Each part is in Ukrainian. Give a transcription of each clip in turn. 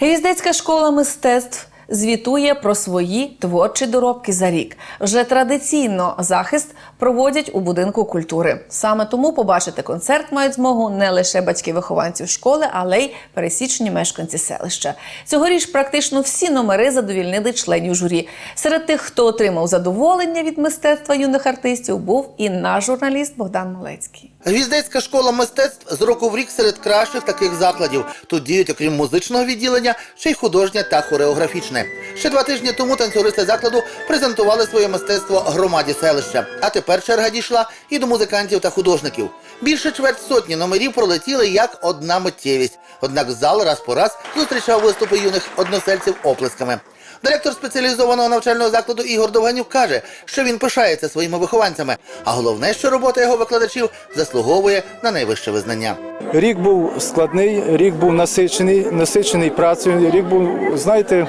Гвіздецька школа мистецтв звітує про свої творчі доробки за рік. Вже традиційно захист проводять у будинку культури. Саме тому побачити концерт мають змогу не лише батьки вихованців школи, але й пересічні мешканці селища. Цьогоріч практично всі номери задовільнили членів журі. Серед тих, хто отримав задоволення від мистецтва юних артистів, був і наш журналіст Богдан Малецький. Гвіздецька школа мистецтв з року рік серед кращих таких закладів. Тут діють, окрім музичного відділення, ще й художнє та хореографічне. Ще два тижні тому танцюристи закладу презентували своє мистецтво громаді селища. А тепер черга дійшла і до музикантів та художників. Більше чверть сотні номерів пролетіли як одна миттєвість. Однак зал раз по раз зустрічав виступи юних односельців оплесками. Директор спеціалізованого навчального закладу Ігор Довганюк каже, що він пишається своїми вихованцями, а головне, що робота його викладачів заслуговує на найвище визнання. Рік був складний, рік був насичений, насичений працею. Рік був, знаєте,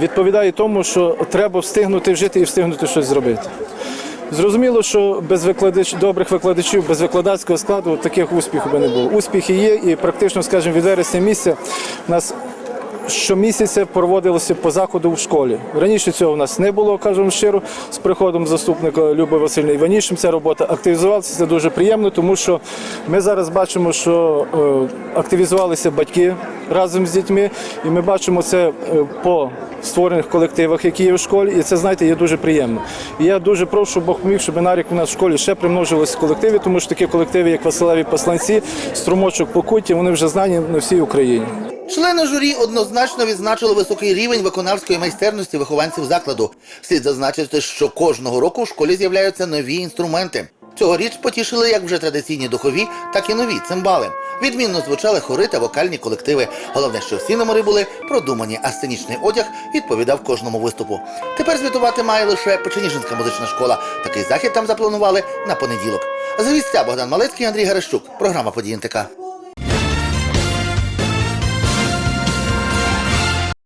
відповідає тому, що треба встигнути вжити і встигнути щось зробити. Зрозуміло, що без викладач, добрих викладачів, без викладацького складу таких успіхів би не було. Успіхи є, і практично, скажімо, від вересня місяця у нас щомісяця проводилося по заходу в школі. Раніше цього в нас не було, кажемо щиро, з приходом заступника Люби Васильівни Іванішем ця робота активізувалася. Це дуже приємно, тому що ми зараз бачимо, що е, активізувалися батьки разом з дітьми, і ми бачимо це е, по створених колективах, які є в школі, і це, знаєте, є дуже приємно. І я дуже прошу Бог поміг, щоб на рік у нас в школі ще примножилися колективи, тому що такі колективи, як Василеві Посланці, Струмочок Покуття, вони вже знані на всій Україні. Члени журі однозначно відзначили високий рівень виконавської майстерності вихованців закладу. Слід зазначити, що кожного року в школі з'являються нові інструменти. Цьогоріч потішили як вже традиційні духові, так і нові цимбали. Відмінно звучали хори та вокальні колективи. Головне, що всі номери були продумані, а сценічний одяг відповідав кожному виступу. Тепер звітувати має лише Печеніжинська музична школа. Такий захід там запланували на понеділок. З гвістя Богдан Малецький, Андрій Гарещук. Програма «Події НТК».